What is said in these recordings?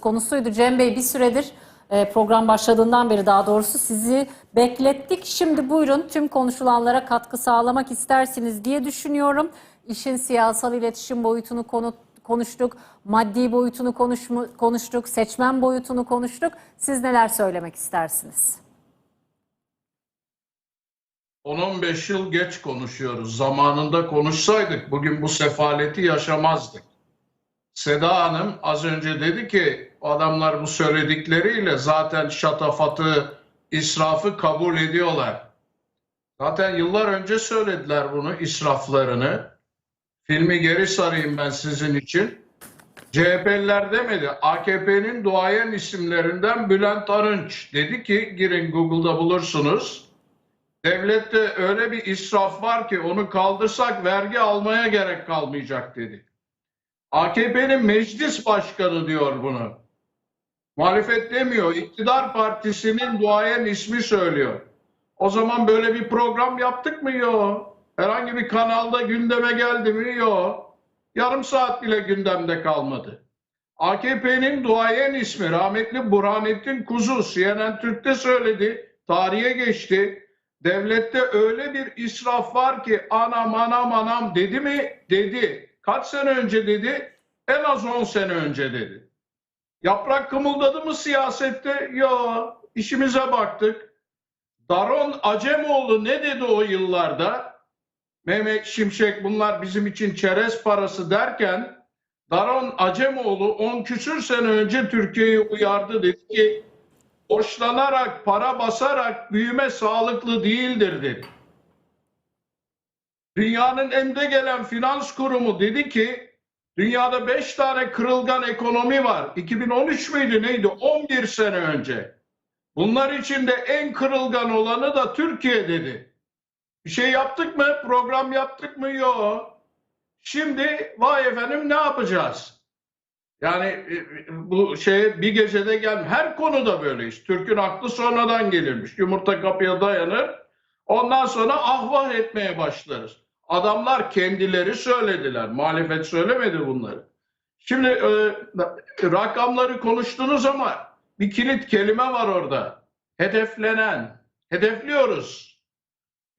konusuydu. Cem Bey bir süredir e, program başladığından beri daha doğrusu sizi beklettik. Şimdi buyurun tüm konuşulanlara katkı sağlamak istersiniz diye düşünüyorum. İşin siyasal iletişim boyutunu konu, konuştuk, maddi boyutunu konuşmu, konuştuk, seçmen boyutunu konuştuk. Siz neler söylemek istersiniz? 10-15 yıl geç konuşuyoruz. Zamanında konuşsaydık bugün bu sefaleti yaşamazdık. Seda Hanım az önce dedi ki adamlar bu söyledikleriyle zaten şatafatı, israfı kabul ediyorlar. Zaten yıllar önce söylediler bunu, israflarını. Filmi geri sarayım ben sizin için. CHP'liler demedi. AKP'nin duayen isimlerinden Bülent Arınç dedi ki girin Google'da bulursunuz. Devlette öyle bir israf var ki onu kaldırsak vergi almaya gerek kalmayacak dedi. AKP'nin meclis başkanı diyor bunu. Muhalefet demiyor. İktidar partisinin duayen ismi söylüyor. O zaman böyle bir program yaptık mı? Yok. Herhangi bir kanalda gündeme geldi mi? Yok. Yarım saat bile gündemde kalmadı. AKP'nin duayen ismi rahmetli Burhanettin Kuzu CNN Türk'te söyledi. Tarihe geçti. Devlette öyle bir israf var ki anam anam anam dedi mi? Dedi. Kaç sene önce dedi? En az 10 sene önce dedi. Yaprak kımıldadı mı siyasette? Yok. İşimize baktık. Daron Acemoğlu ne dedi o yıllarda? Mehmet Şimşek bunlar bizim için çerez parası derken Daron Acemoğlu 10 küsür sene önce Türkiye'yi uyardı dedi ki borçlanarak, para basarak büyüme sağlıklı değildir dedi. Dünyanın önde gelen finans kurumu dedi ki dünyada 5 tane kırılgan ekonomi var. 2013 müydü neydi? 11 sene önce. Bunlar içinde en kırılgan olanı da Türkiye dedi. Bir şey yaptık mı? Program yaptık mı? Yok. Şimdi vay efendim ne yapacağız? Yani e, bu şey bir gecede gel her konuda böyle iş. Türk'ün aklı sonradan gelirmiş. Yumurta kapıya dayanır. Ondan sonra ahvah etmeye başlarız. Adamlar kendileri söylediler. Muhalefet söylemedi bunları. Şimdi e, rakamları konuştunuz ama bir kilit kelime var orada. Hedeflenen. Hedefliyoruz.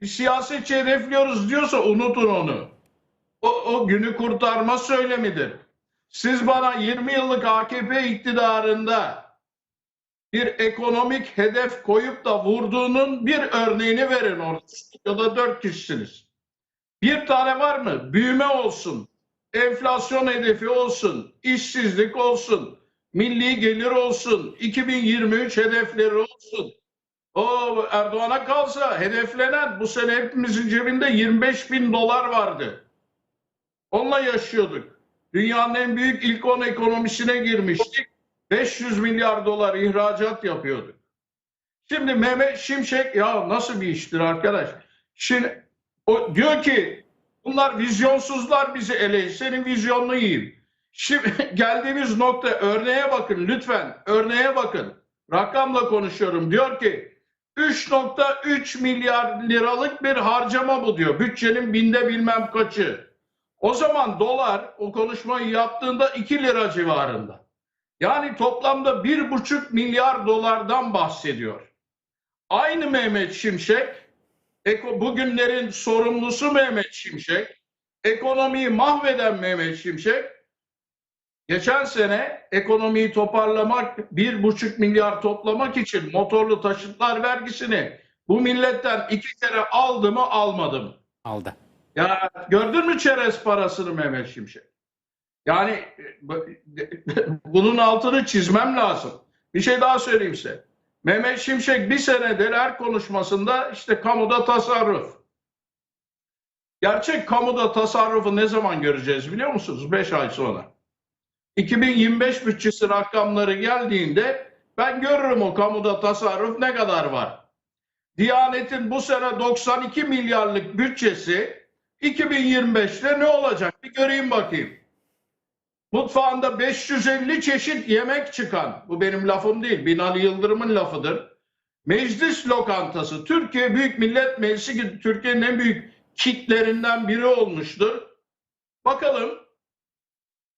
Bir siyasetçi hedefliyoruz diyorsa unutun onu. O, o günü kurtarma söylemidir. Siz bana 20 yıllık AKP iktidarında bir ekonomik hedef koyup da vurduğunun bir örneğini verin orada. Ya da dört kişisiniz. Bir tane var mı? Büyüme olsun, enflasyon hedefi olsun, işsizlik olsun, milli gelir olsun, 2023 hedefleri olsun. O Erdoğan'a kalsa hedeflenen bu sene hepimizin cebinde 25 bin dolar vardı. Onunla yaşıyorduk. Dünyanın en büyük ilk 10 ekonomisine girmiştik. 500 milyar dolar ihracat yapıyorduk. Şimdi Mehmet Şimşek ya nasıl bir iştir arkadaş? Şimdi o diyor ki bunlar vizyonsuzlar bizi ele. Senin vizyonunu yiyeyim. Şimdi geldiğimiz nokta örneğe bakın lütfen. Örneğe bakın. Rakamla konuşuyorum. Diyor ki 3.3 milyar liralık bir harcama bu diyor. Bütçenin binde bilmem kaçı. O zaman dolar o konuşmayı yaptığında 2 lira civarında. Yani toplamda 1,5 milyar dolardan bahsediyor. Aynı Mehmet Şimşek, eko, bugünlerin sorumlusu Mehmet Şimşek, ekonomiyi mahveden Mehmet Şimşek, geçen sene ekonomiyi toparlamak, 1,5 milyar toplamak için motorlu taşıtlar vergisini bu milletten iki kere aldı mı almadı mı? Aldı. Ya gördün mü çerez parasını Mehmet Şimşek? Yani e, bunun altını çizmem lazım. Bir şey daha söyleyeyim size. Mehmet Şimşek bir senedir her konuşmasında işte kamuda tasarruf. Gerçek kamuda tasarrufu ne zaman göreceğiz biliyor musunuz? 5 ay sonra. 2025 bütçesi rakamları geldiğinde ben görürüm o kamuda tasarruf ne kadar var. Diyanet'in bu sene 92 milyarlık bütçesi 2025'te ne olacak? Bir göreyim bakayım. Mutfağında 550 çeşit yemek çıkan, bu benim lafım değil, Binali Yıldırım'ın lafıdır. Meclis lokantası, Türkiye Büyük Millet Meclisi gibi Türkiye'nin en büyük kitlerinden biri olmuştur. Bakalım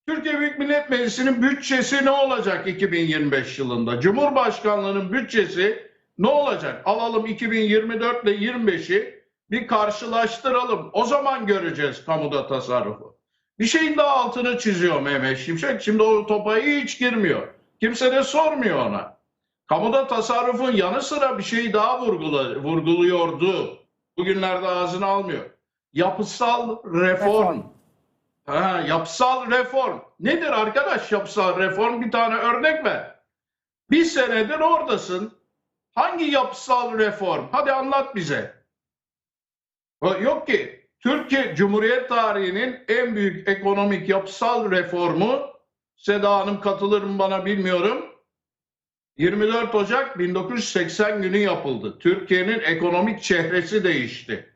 Türkiye Büyük Millet Meclisi'nin bütçesi ne olacak 2025 yılında? Cumhurbaşkanlığının bütçesi ne olacak? Alalım 2024 ile 25'i bir karşılaştıralım. O zaman göreceğiz kamuda tasarrufu. Bir şeyin daha altını çiziyor Mehmet Şimşek. Şimdi o topa hiç girmiyor. Kimse de sormuyor ona. Kamuda tasarrufun yanı sıra bir şey daha vurgula, vurguluyordu. Bugünlerde ağzına almıyor. Yapısal reform. Reform. Ha, yapısal reform. Nedir arkadaş yapısal reform? Bir tane örnek ver. Bir senedir oradasın. Hangi yapısal reform? Hadi anlat bize. Yok ki. Türkiye Cumhuriyet tarihinin en büyük ekonomik yapısal reformu Seda Hanım katılır mı bana bilmiyorum. 24 Ocak 1980 günü yapıldı. Türkiye'nin ekonomik çehresi değişti.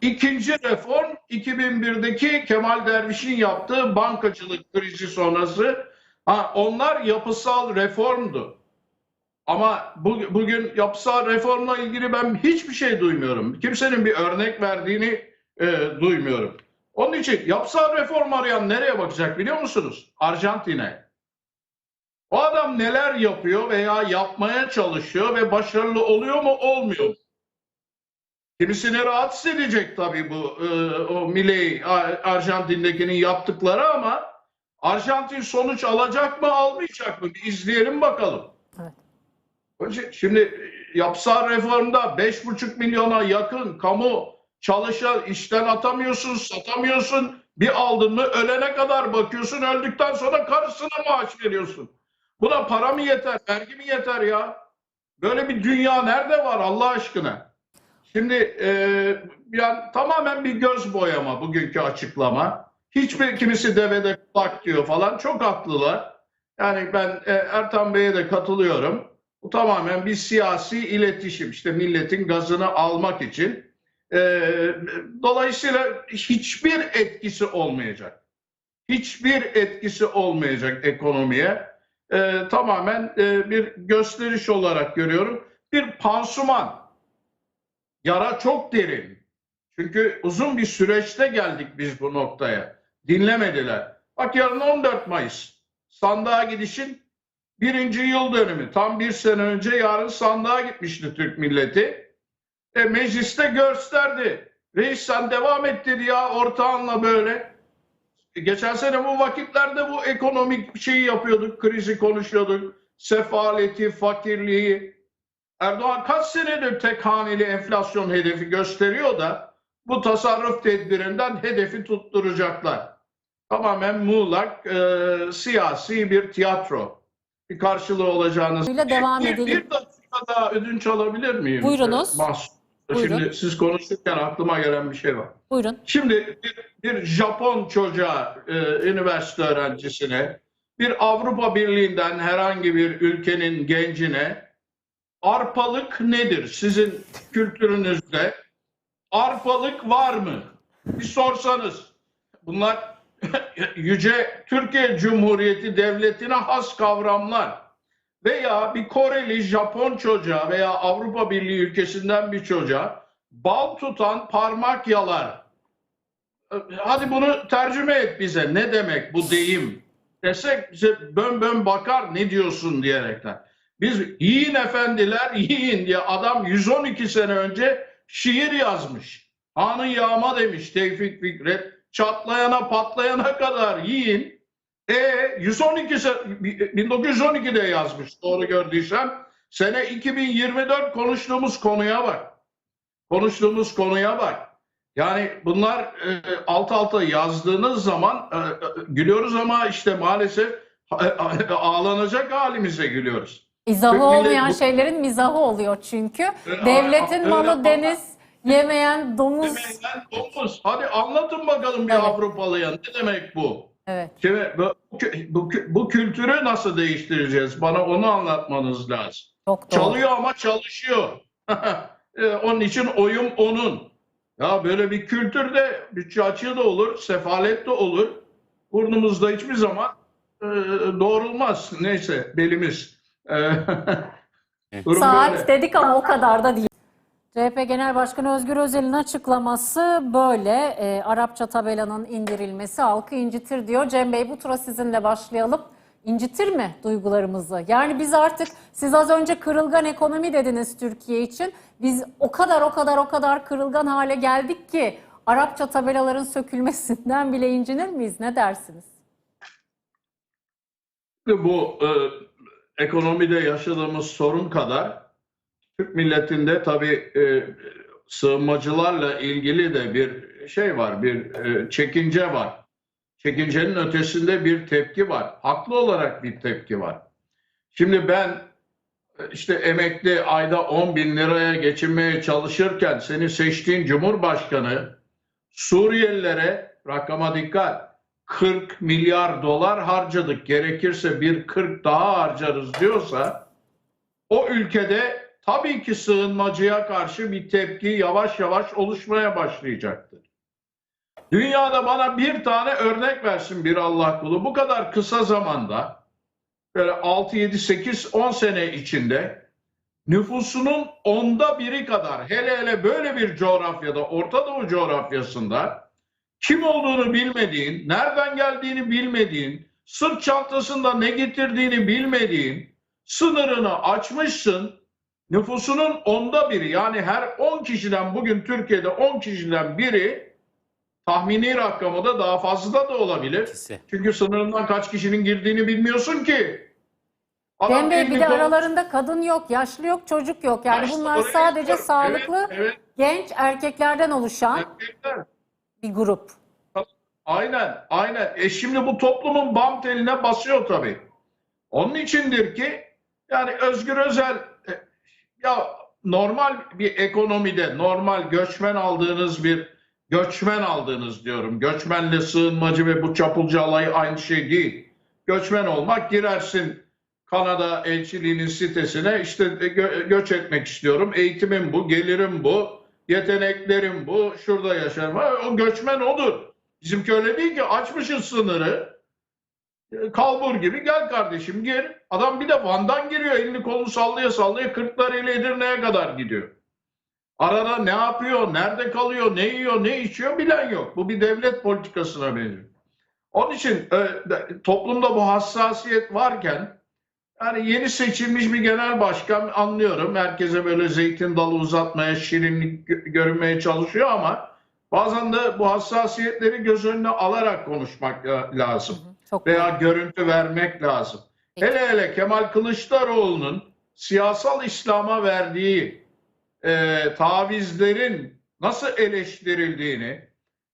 İkinci reform 2001'deki Kemal Derviş'in yaptığı bankacılık krizi sonrası. Ha, onlar yapısal reformdu. Ama bu- bugün yapısal reformla ilgili ben hiçbir şey duymuyorum. Kimsenin bir örnek verdiğini e, duymuyorum. Onun için yapısal reform arayan nereye bakacak biliyor musunuz? Arjantin'e. O adam neler yapıyor veya yapmaya çalışıyor ve başarılı oluyor mu olmuyor mu? Kimisini rahatsız edecek tabii bu e, o Milei Ar- Arjantin'dekinin yaptıkları ama Arjantin sonuç alacak mı almayacak mı? Bir izleyelim bakalım. Evet. Şimdi yapısal reformda 5,5 milyona yakın kamu çalışan işten atamıyorsun, satamıyorsun. Bir aldın mı ölene kadar bakıyorsun. Öldükten sonra karısına maaş veriyorsun. Buna para mı yeter, vergi mi yeter ya? Böyle bir dünya nerede var Allah aşkına? Şimdi e, yani tamamen bir göz boyama bugünkü açıklama. Hiçbir kimisi devede kulak diyor falan. Çok haklılar. Yani ben e, Ertan Bey'e de katılıyorum. Bu tamamen bir siyasi iletişim. İşte milletin gazını almak için. E, dolayısıyla hiçbir etkisi olmayacak. Hiçbir etkisi olmayacak ekonomiye. E, tamamen e, bir gösteriş olarak görüyorum. Bir pansuman. Yara çok derin. Çünkü uzun bir süreçte geldik biz bu noktaya. Dinlemediler. Bak yarın 14 Mayıs. Sandığa gidişin birinci yıl dönümü. Tam bir sene önce yarın sandığa gitmişti Türk milleti. E, mecliste gösterdi. Reis sen devam et dedi ya ortağınla böyle. E, Geçen sene bu vakitlerde bu ekonomik şeyi yapıyorduk. Krizi konuşuyorduk. Sefaleti, fakirliği. Erdoğan kaç senedir tek haneli enflasyon hedefi gösteriyor da bu tasarruf tedbirinden hedefi tutturacaklar. Tamamen muğlak e, siyasi bir tiyatro. Bir karşılığı olacağını. Devam bir, edelim. Bir dakika daha ödünç alabilir miyim? Buyurunuz. Mahsun. Buyurun. Şimdi siz konuşurken aklıma gelen bir şey var. Buyurun. Şimdi bir, bir Japon çocuğa, e, üniversite öğrencisine, bir Avrupa Birliği'nden herhangi bir ülkenin gencine arpalık nedir? Sizin kültürünüzde arpalık var mı? Bir sorsanız. Bunlar yüce Türkiye Cumhuriyeti Devleti'ne has kavramlar. Veya bir Koreli, Japon çocuğa veya Avrupa Birliği ülkesinden bir çocuğa bal tutan parmak yalar. Hadi bunu tercüme et bize. Ne demek bu deyim? Desek bize bön bön bakar ne diyorsun diyerekten. Biz yiyin efendiler yiyin diye adam 112 sene önce şiir yazmış. Hanı yağma demiş Tevfik Fikret. Çatlayana patlayana kadar yiyin. E 112 se- 1912'de yazmış doğru gördüysem. Sene 2024 konuştuğumuz konuya bak. Konuştuğumuz konuya bak. Yani bunlar e, alt alta yazdığınız zaman e, e, gülüyoruz ama işte maalesef e, ağlanacak halimize gülüyoruz. İzahı olmayan bu- şeylerin mizahı oluyor çünkü. E, Devletin öyle malı deniz, yemeyen domuz. Yemeyen domuz. Hadi anlatın bakalım bir Evet. Avrupalıya ne demek bu? Evet. Şimdi bu, bu, bu kültürü nasıl değiştireceğiz? Bana onu anlatmanız lazım. Çok doğru. Çalıyor ama çalışıyor. E, onun için oyum onun. Ya böyle bir kültürde bütçe açığı da olur, sefalet de olur. Burnumuzda hiçbir zaman e, doğrulmaz. Neyse belimiz. E, Saat böyle. dedik ama o kadar da değil. CHP Genel Başkanı Özgür Özel'in açıklaması böyle. E, Arapça tabelanın indirilmesi halkı incitir diyor. Cem Bey bu tura sizinle başlayalım. İncitir mi duygularımızı? Yani biz artık siz az önce kırılgan ekonomi dediniz Türkiye için. Biz o kadar o kadar o kadar kırılgan hale geldik ki Arapça tabelaların sökülmesinden bile incinir miyiz? Ne dersiniz? Bu e, ekonomide yaşadığımız sorun kadar Türk milletinde tabii e, sığınmacılarla ilgili de bir şey var, bir e, çekince var. Çekincenin ötesinde bir tepki var. Haklı olarak bir tepki var. Şimdi ben e, işte emekli ayda 10 bin liraya geçinmeye çalışırken seni seçtiğin Cumhurbaşkanı Suriyelilere rakama dikkat 40 milyar dolar harcadık gerekirse bir 40 daha harcarız diyorsa o ülkede tabii ki sığınmacıya karşı bir tepki yavaş yavaş oluşmaya başlayacaktır. Dünyada bana bir tane örnek versin bir Allah kulu. Bu kadar kısa zamanda böyle 6, 7, 8, 10 sene içinde nüfusunun onda biri kadar hele hele böyle bir coğrafyada Orta Doğu coğrafyasında kim olduğunu bilmediğin, nereden geldiğini bilmediğin, sırt çantasında ne getirdiğini bilmediğin sınırını açmışsın. Nüfusunun onda biri yani her 10 kişiden bugün Türkiye'de 10 kişiden biri tahmini rakamı da daha fazla da olabilir. İkisi. Çünkü sınırından kaç kişinin girdiğini bilmiyorsun ki. Adam Bey bir de kol- aralarında kadın yok, yaşlı yok, çocuk yok. Yani İşte bunlar sadece gidiyorum. sağlıklı Evet, evet. genç erkeklerden oluşan Erkekler. bir grup. Aynen, aynen. E şimdi bu toplumun bam teline basıyor tabii. Onun içindir ki yani Özgür Özel e, ya normal bir ekonomide normal göçmen aldığınız bir göçmen aldığınız diyorum. Göçmenle sığınmacı ve bu çapulcu alayı aynı şey değil. Göçmen olmak girersin Kanada elçiliğinin sitesine işte gö- göç etmek istiyorum. Eğitimim bu, gelirim bu, yeteneklerim bu, şurada yaşarım. Ha, O göçmen odur. Bizimki öyle değil ki açmışız sınırı. E, Kalbur gibi gel kardeşim gir. Adam bir de Van'dan giriyor elini kolunu sallaya sallaya Kırklareli Edirne'ye kadar gidiyor. Arada ne yapıyor, nerede kalıyor, ne yiyor, ne içiyor bilen yok. Bu bir devlet politikasına benziyor. Onun için e, toplumda bu hassasiyet varken yani yeni seçilmiş bir genel başkan anlıyorum. Herkese böyle zeytin dalı uzatmaya, şirinlik gö- görünmeye çalışıyor ama bazen de bu hassasiyetleri göz önüne alarak konuşmak la- lazım Çok veya görüntü vermek lazım. Peki. Hele hele Kemal Kılıçdaroğlu'nun siyasal İslam'a verdiği e, tavizlerin nasıl eleştirildiğini,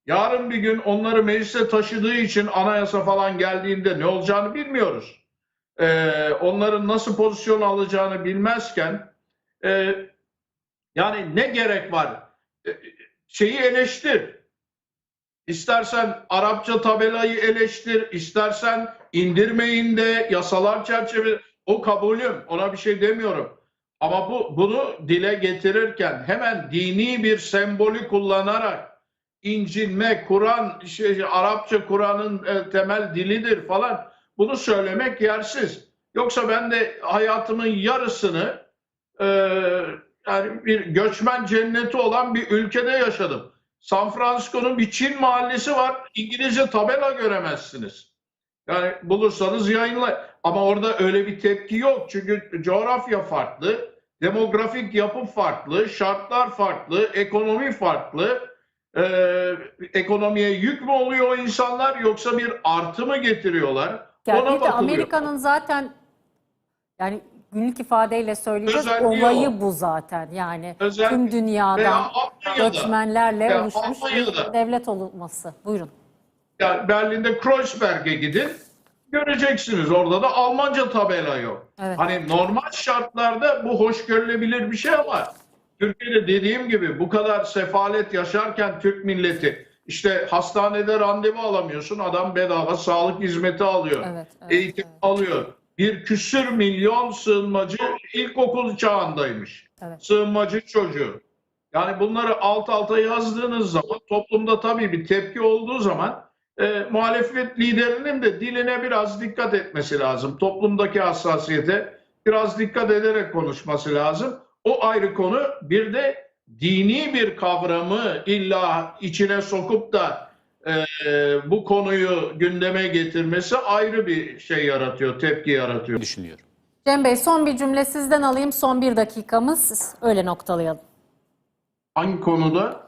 yarın bir gün onları meclise taşıdığı için anayasa falan geldiğinde ne olacağını bilmiyoruz. E, onların nasıl pozisyon alacağını bilmezken e, yani ne gerek var? E, şeyi eleştir. İstersen Arapça tabelayı eleştir, istersen indirmeyin de yasalar çerçeve o kabulüm. Ona bir şey demiyorum. Ama bu bunu dile getirirken hemen dini bir sembolü kullanarak incinme, Kur'an, şey, Arapça Kur'an'ın e, temel dilidir falan bunu söylemek yersiz. Yoksa ben de hayatımın yarısını e, yani bir göçmen cenneti olan bir ülkede yaşadım. San Francisco'nun bir Çin mahallesi var. İngilizce tabela göremezsiniz. Yani bulursanız yayınla. Ama orada öyle bir tepki yok. Çünkü coğrafya farklı, demografik yapı farklı, şartlar farklı, ekonomi farklı. Ee, ekonomiye yük mü oluyor o insanlar yoksa bir artı mı getiriyorlar? Yani Ona de. Amerika'nın zaten yani günlük ifadeyle söyleyeceğiz Özelliği olayı o. bu zaten. Yani Özel- tüm Almanya'da. göçmenlerle Veya oluşmuş bir devlet olması. Buyurun. Yani Berlin'de Kreuzberg'e gidin göreceksiniz orada da Almanca tabela yok. Evet. Hani normal şartlarda bu hoş görülebilir bir şey ama Türkiye'de dediğim gibi bu kadar sefalet yaşarken Türk milleti işte hastanede randevu alamıyorsun adam bedava sağlık hizmeti alıyor. Evet, evet, eğitim evet. alıyor. Bir küsür milyon sığınmacı ilkokul çağındaymış. Evet. Sığınmacı çocuğu. Yani bunları alt alta yazdığınız zaman toplumda tabii bir tepki olduğu zaman e, muhalefet liderinin de diline biraz dikkat etmesi lazım. Toplumdaki hassasiyete biraz dikkat ederek konuşması lazım. O ayrı konu. Bir de dini bir kavramı illa içine sokup da e, bu konuyu gündeme getirmesi ayrı bir şey yaratıyor, tepki yaratıyor. düşünüyorum. Cem Bey son bir cümle sizden alayım. Son bir dakikamız. Öyle noktalayalım. Hangi konuda?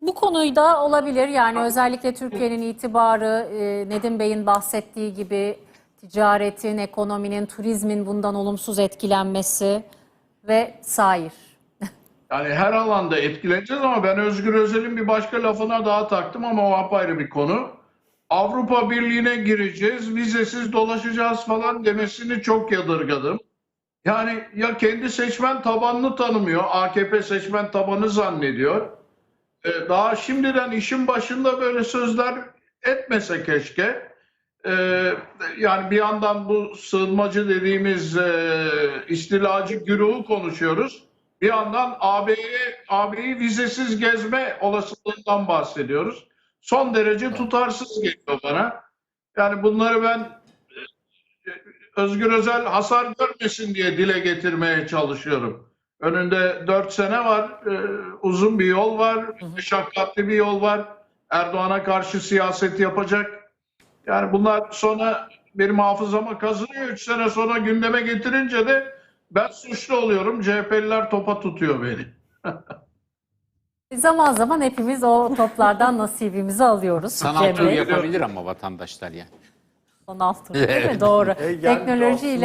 Bu konuyu da olabilir. Yani özellikle Türkiye'nin itibarı, e, Nedim Bey'in bahsettiği gibi ticaretin, ekonominin, turizmin bundan olumsuz etkilenmesi ve sair. Yani her alanda etkileneceğiz ama ben Özgür Özel'in bir başka lafına daha taktım ama o apayrı bir konu. Avrupa Birliği'ne gireceğiz, vizesiz dolaşacağız falan demesini çok yadırgadım. Yani ya kendi seçmen tabanını tanımıyor, AKP seçmen tabanı zannediyor. Ee, Daha şimdiden işin başında böyle sözler etmese keşke. Ee, yani bir yandan bu sığınmacı dediğimiz e, istilacı güruhu konuşuyoruz. Bir yandan AB'ye AB'yi vizesiz gezme olasılığından bahsediyoruz. Son derece tutarsız geliyor bana. Yani bunları ben e, Özgür Özel hasar görmesin diye dile getirmeye çalışıyorum. Önünde dört sene var, e, uzun bir yol var, meşakkatli bir yol var. Erdoğan'a karşı siyaset yapacak. Yani bunlar sonra benim hafızama kazınıyor. Üç sene sonra gündeme getirince de ben suçlu oluyorum. CHP'liler topa tutuyor beni. Zaman zaman hepimiz o toplardan nasibimizi alıyoruz. Sanal tur yapabilir ama vatandaşlar yani. Sanal tur değil mi? Doğru. E, yani Teknolojiyle